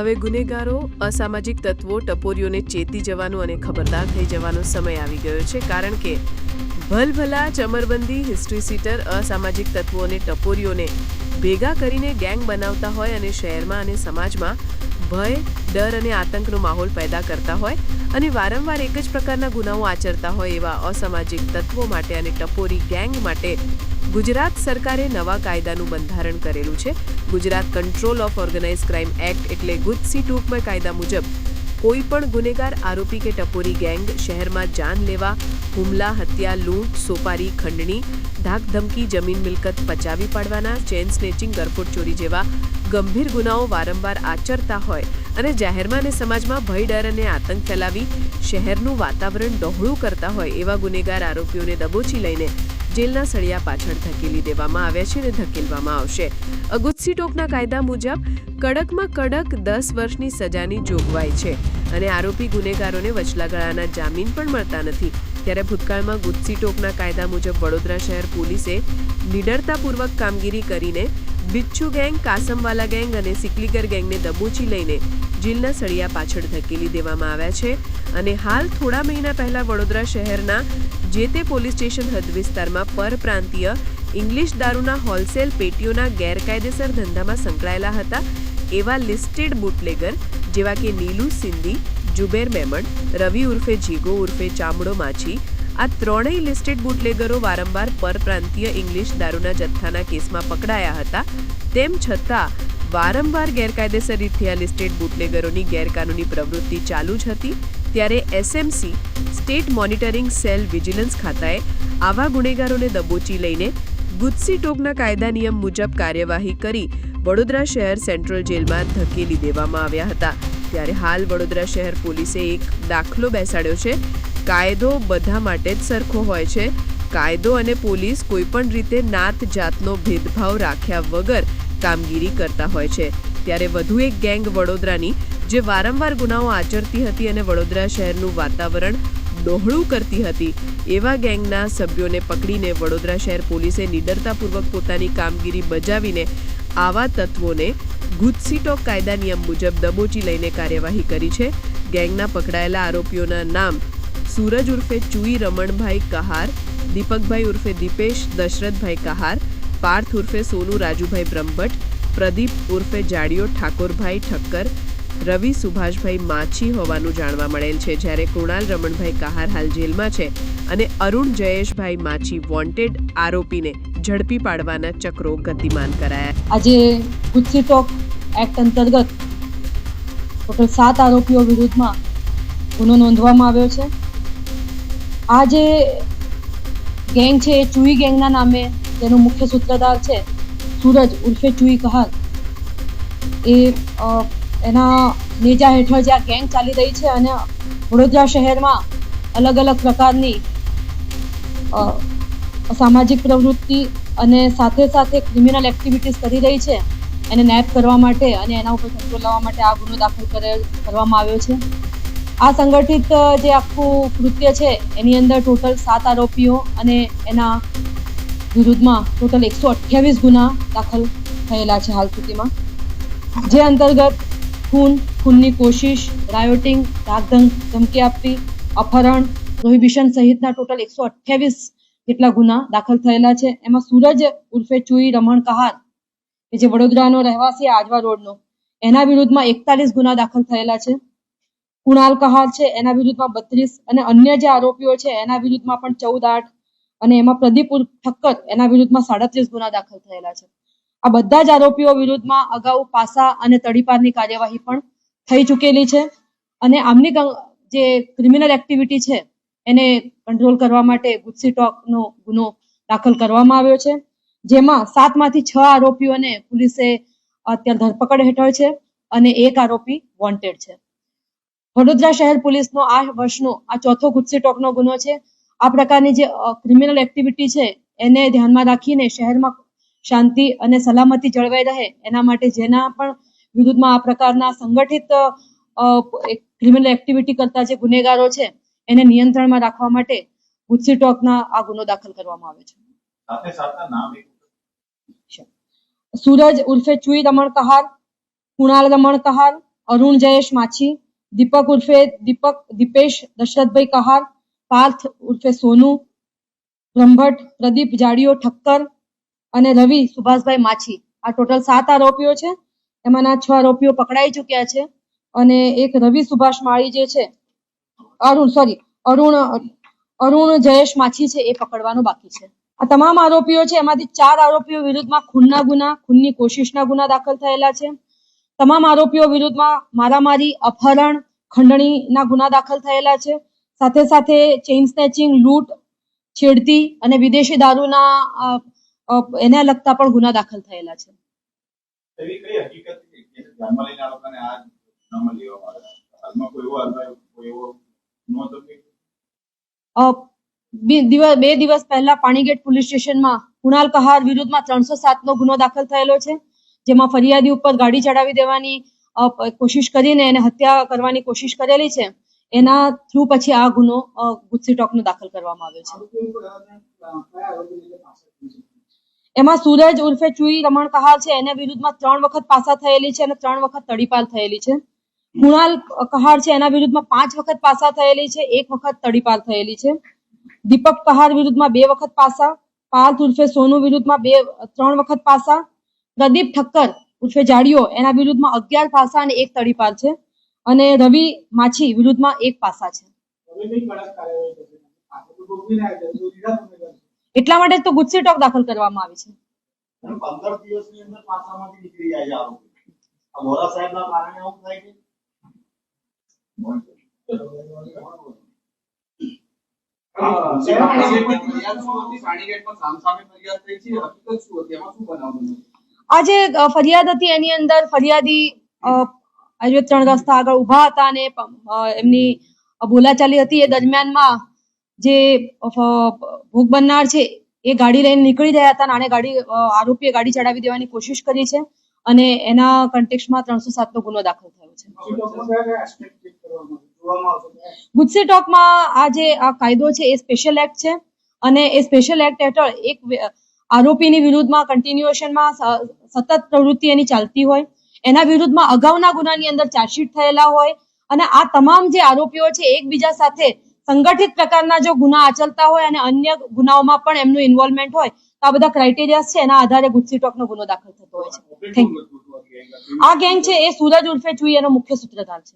હવે ગુનેગારો, અસામાજિક તત્વો, ટપોરીઓને ચેતી જવાનો અને ખબરદાર થઈ જવાનો સમય આવી ગયો છે કારણ કે ભલભલા ચમરબંધી હિસ્ટ્રી સીટર અસામાજિક તત્વો અને ટપોરીઓને ભેગા કરીને ગેંગ બનાવતા હોય અને શહેરમાં અને સમાજમાં ભય, ડર અને આતંકનો માહોલ પેદા કરતા હોય અને વારંવાર એક જ પ્રકારના ગુનાઓ આચરતા હોય એવા અસામાજિક તત્વો માટે અને ટપોરી ગેંગ માટે ગુજરાત સરકારે નવા કાયદાનું બંધારણ કરેલું છે. Gujarat control of organise crime act એટલે ગુજસી ટૂંકમાં કાયદા મુજબ કોઈ પણ ગુનેગાર, આરોપી કે ટપોરી ગેંગ શહેરમાં જાન લેવા, હુમલા, હત્યા, લૂંટ, સોપારી, ખંડણી, ધાકધમકી, જમીન મિલકત પચાવી પાડવાના ચેન સ્નેચિંગ, ગરફોડ ચોરી જેવા ગંભીર ગુનાઓ વારંવાર આચરતા હોય અને જાહેરમાં અને સમાજમાં ભય, ડર અને આતંક ફેલાવી શહેરનું વાતાવરણ ડહોળું કરતા હોય એવા ગુનેગાર, આરોપીઓને દબોચી લઈને જેલના સળિયા પાછળ ધકેલી દેવામાં આવ્યા છે અને ધકેલવામાં આવશે. અગુત્સી ટોકના કાયદા મુજબ કડકમાં કડક દસ વર્ષની સજાની જોગવાઈ છે અને આરોપી ગુનેગારોને વચલા ગળાના જામીન પણ મળતા નથી. ત્યારે ભૂતકાળમાં ગુત્સી ટોકના કાયદા મુજબ વડોદરા શહેર પોલીસે નિડરતાપૂર્વક કામગીરી કરીને બિચ્છુ ગેંગ, કાસમવાલા ગેંગ અને સિકલીગર ગેંગને દબોચી લઈને જેલના સળિયા પાછળ ધકેલી દેવામાં આવ્યા છે. અને હાલ થોડા મહિના પહેલા વડોદરા શહેરના જે તે પોલીસ સ્ટેશન હદ વિસ્તારમાં પરપ્રાંતીય ઇંગ્લિશ દારૂના હોલસેલ પેટીઓના ગેરકાયદેસર ધંધામાં સંકળાયેલા હતા, એવા લિસ્ટેડ બુટલેગર જેવા કે નીલુ સિંધી, જુબેર મેમણ, રવિ ઉર્ફે જીગો ઉર્ફે ચામડો માછી, આ ત્રણેય લિસ્ટેડ બુટલેગરો વારંવાર પરપ્રાંતીય ઇંગ્લિશ દારૂના જથ્થાના કેસમાં પકડાયા હતા, તેમ છતાં વારંવાર ગેરકાયદેસર રીતે આ લિસ્ટેડ બુટલેગરોની ગેરકાનૂની પ્રવૃત્તિ ચાલુ જ હતી, ત્યારે SMC state monitoring cell vigilance ખાતાએ આવા ગુનેગારોને દબોચી લઈને ગુજસી ટોકના કાયદા નિયમ મુજબ કાર્યવાહી કરી વડોદરા શહેર સેન્ટ્રલ જેલમાં ધકેલી દેવામાં આવ્યા હતા. ત્યારે હાલ વડોદરા શહેર પોલીસે એક દાખલો બેસાડ્યો છે. કાયદો બધા માટે જ સરખો હોય છે. કાયદો અને પોલીસ કોઈપણ રીતે નાત જાતનો ભેદભાવ રાખ્યા વગર કામગીરી કરતા હોય છે. ત્યારે વધુ એક ગેંગ વડોદરાની, જે વારંવાર ગુનાઓ આચરતી હતી અને વડોદરા શહેરનું વાતાવરણ ડહોળું કરતી હતી, એવા ગેંગના સભ્યોને પકડીને વડોદરા શહેર પોલીસે નિડરતાપૂર્વક પોતાની કામગીરી બજાવીને આવા તત્વોને ગુજસીટોક કાયદા નિયમ મુજબ દબોચી લઈને કાર્યવાહી કરી છે. ગેંગના પકડાયેલા આરોપીઓના નામ સૂરજ ઉર્ફે ચુઈ રમણભાઈ કહાર, દીપકભાઈ ઉર્ફે દીપેશ, દશરથભાઈ કહાર પાર્થ ઉર્ફે સોનુ, રાજુભાઈ બ્રહ્મભટ્ટ, પ્રદીપ ઉર્ફે જાડિયો, ઠાકોરભાઈ ઠક્કર, રવિ સુભાષભાઈ માછી હોવાનું જાણવા મળેલ છે. જ્યારે કૃણાલ રમણભાઈ કહાર હાલ જેલમાં છે અને અરુણ જયેશભાઈ માછી વોન્ટેડ આરોપીને ઝડપી પાડવાના ચક્રો ગતિમાન કરાયા. આજે ગુજસી ટોક એક્ટ અંતર્ગત ટોટલ સાત આરોપીઓ વિરુદ્ધમાં ગુનો નોંધવામાં આવ્યો છે. આ જે ગેંગ છે એ ચુઈ ગેંગના નામે તેનું મુખ્ય સૂત્રધાર છે સૂરજ ઉર્ફે ચુઈ કહાલ એ એના નેજા હેઠળ જે આ ગેંગ ચાલી રહી છે અને વડોદરા શહેરમાં અલગ અલગ પ્રકારની સામાજિક પ્રવૃત્તિ અને સાથે સાથે ક્રિમિનલ એક્ટિવિટીઝ કરી રહી છે એને નેપ કરવા માટે અને એના ઉપર કંટ્રોલ લાવવા માટે આ ગુનો દાખલ કરેલ, કરવામાં આવ્યો છે. આ સંગઠિત જે આખું કૃત્ય છે એની અંદર ટોટલ સાત આરોપીઓ અને એના વિરુદ્ધમાં ટોટલ એકસો અઠ્યાવીસ ગુના દાખલ થયેલા છે હાલ સુધીમાં. જે અંતર્ગત ખૂન, ખૂનની કોશિશ રાયોટિંગ ધાકધમ ધમકી આપવી, અપહરણ પ્રોહિબિશન સહિતના ટોટલ એકસો અઠ્યાવીસ જેટલા ગુના દાખલ થયેલા છે. એમાં સૂરજ ઉર્ફે ચુઈ રમણ કહાર, કે જે વડોદરાનો રહેવાસી આજવા રોડનો, એના વિરુદ્ધમાં એકતાલીસ ગુના દાખલ થયેલા છે. કુણાલ કહાર છે, એના વિરુદ્ધમાં બત્રીસ અને અન્ય જે આરોપીઓ છે, એના વિરુદ્ધમાં પણ ચૌદ, આઠ અને એમાં પ્રદીપ ઠક્કર એના વિરુદ્ધમાં સાડત્રીસ ગુના દાખલ થયેલા છે. આ બધા જ આરોપીઓ વિરુદ્ધમાં અગાઉ પાસા અને તડીપારની કાર્યવાહી પણ થઈ ચૂકેલી છે અને આમની જે ક્રિમિનલ એક્ટિવિટી છે એને કંટ્રોલ કરવા માટે ગુજસી ટોકનો ગુનો દાખલ કરવામાં આવ્યો છે. જેમાં સાતમાંથી છ આરોપીઓને પોલીસે અત્યારે ધરપકડ હેઠળ છે અને એક આરોપી વોન્ટેડ છે. વડોદરા શહેર પોલીસનો આ વર્ષનો આ ચોથો ગુજસી ટોકનો ગુનો છે. આ પ્રકારની જે ક્રિમિનલ એક્ટિવિટી છે એને ધ્યાનમાં રાખીને શહેરમાં શાંતિ અને સલામતી જળવાઈ રહે એના માટે જેના પણ વિરુદ્ધમાં આ પ્રકારના સંગઠિત ક્રિમિનલ એક્ટિવિટી કરતા જે ગુનેગારો છે એને નિયંત્રણમાં રાખવા માટે ગુજસી ટોકના આ ગુનો દાખલ કરવામાં આવ્યો છે. સૂરજ ઉર્ફે ચુઈ રમણ કહાર કુણાલ રમણ કહાર અરુણ જયેશ માછી દીપક ઉર્ફે દીપક દીપેશ દશરથભાઈ કહાર પાર્થ ઉર્ફે સોનુ, બ્રહ્મભટ્ટ, પ્રદીપ જાડીઓ ઠક્કર અને રવિ સુભાષભાઈ માછી. આ ટોટલ સાત આરોપીઓ છે. એમાંના છ આરોપીઓ પકડાઈ ચૂક્યા છે અને એક રવિ સુભાષ માળી જે છે, અરુણ સોરી અરુણ અરુણ જયેશ માછી છે એ પકડવાનો બાકી છે. આ તમામ આરોપીઓ છે, એમાંથી ચાર આરોપીઓ વિરુદ્ધમાં ખૂનના ગુના, ખૂનની કોશિશના ગુના દાખલ થયેલા છે. તમામ આરોપીઓ વિરુદ્ધમાં મારામારી, અપહરણ, ખંડણીના ગુના દાખલ થયેલા છે. સાથે સાથે ચેઇન સ્નેચિંગ લૂંટ છેડતી અને વિદેશી દારૂના એને લગતા પણ ગુના દાખલ થયેલા છે. બે દિવસ પહેલા પાણીગેટ પોલીસ સ્ટેશનમાં કુણાલ કહાર વિરુદ્ધમાં ત્રણસો સાતનો ગુનો દાખલ થયેલો છે જેમાં ફરિયાદી ઉપર ગાડી ચડાવી દેવાની કોશિશ કરીને એને હત્યા કરવાની કોશિશ કરેલી છે. એના થ્રુ પછી આ ગુનો ગુસ્સી ટોકનો દાખલ કરવામાં આવ્યો છે. એમાં સુરજ ઉર્ફે ચુઈ રમણ કહાર છે, એના વિરુદ્ધમાં ત્રણ વખત પાસા થયેલી છે અને ત્રણ વખત તડીપાલ થયેલી છે. કુણાલ કહાર છે, એના વિરુદ્ધમાં પાંચ વખત પાસા થયેલી છે, એક વખત તડીપાલ થયેલી છે. દીપક કહાર વિરુદ્ધમાં બે વખત પાસા, પાર્થ ઉર્ફે સોનુ વિરુદ્ધમાં બે, ત્રણ વખત પાસા, પ્રદીપ ઠક્કર ઉર્ફે જાડીઓ એના વિરુદ્ધમાં અગિયાર પાસા અને એક તડીપાર છે. અને રવિ માછી વિરુદ્ધમાં એક પાસા છે. એટલા માટે તો ગુજસી ટોક દાખલ કરવામાં આવી છે. પંદર દિવસની અંદર પાસામાંથી નીકળી જાય આરોપી. આ વોરા સાહેબના કારણે આવું થાય છે? આ જે ફરિયાદ હતી એની અંદર ફરિયાદી અ, આજે ત્રણ રસ્તા આગળ ઊભા હતા અને એમની બોલાચાલી હતી એ દરમિયાનમાં જે ભોગ બનનાર છે એ ગાડી લઈને નીકળી રહ્યા હતા અને ગાડી આરોપીએ ગાડી ચડાવી દેવાની કોશિશ કરી છે અને એના કન્ટેક્સમાં ત્રણસો સાતનો ગુનો દાખલ થયો છે. ગુજસે ટોકમાં આ જે, આ કાયદો છે એ સ્પેશિયલ એક્ટ છે અને એ સ્પેશિયલ એક્ટ હેઠળ એક આરોપીની વિરુદ્ધમાં કન્ટિન્યુએશનમાં સતત પ્રવૃત્તિ એની ચાલતી હોય એના વિરુદ્ધમાં અગાઉના ગુનાની અંદર ચાર્જશીટ થયેલા હોય અને આ તમામ જે આરોપીઓ છે એકબીજા સાથે સંગઠિત પ્રકારના જો ગુના આચરતા હોય અને અન્ય ગુનાઓમાં પણ એમનું ઇન્વોલ્વમેન્ટ હોય તો આ બધા ક્રાઇટેરિયા છે એના આધારે ગુજસીટોકનો ગુનો દાખલ થતો હોય છે. થેન્ક યુ આ ગેંગ છે એ સુરજ ઉર્ફે ચુઈ એનો મુખ્ય સૂત્રધાર છે.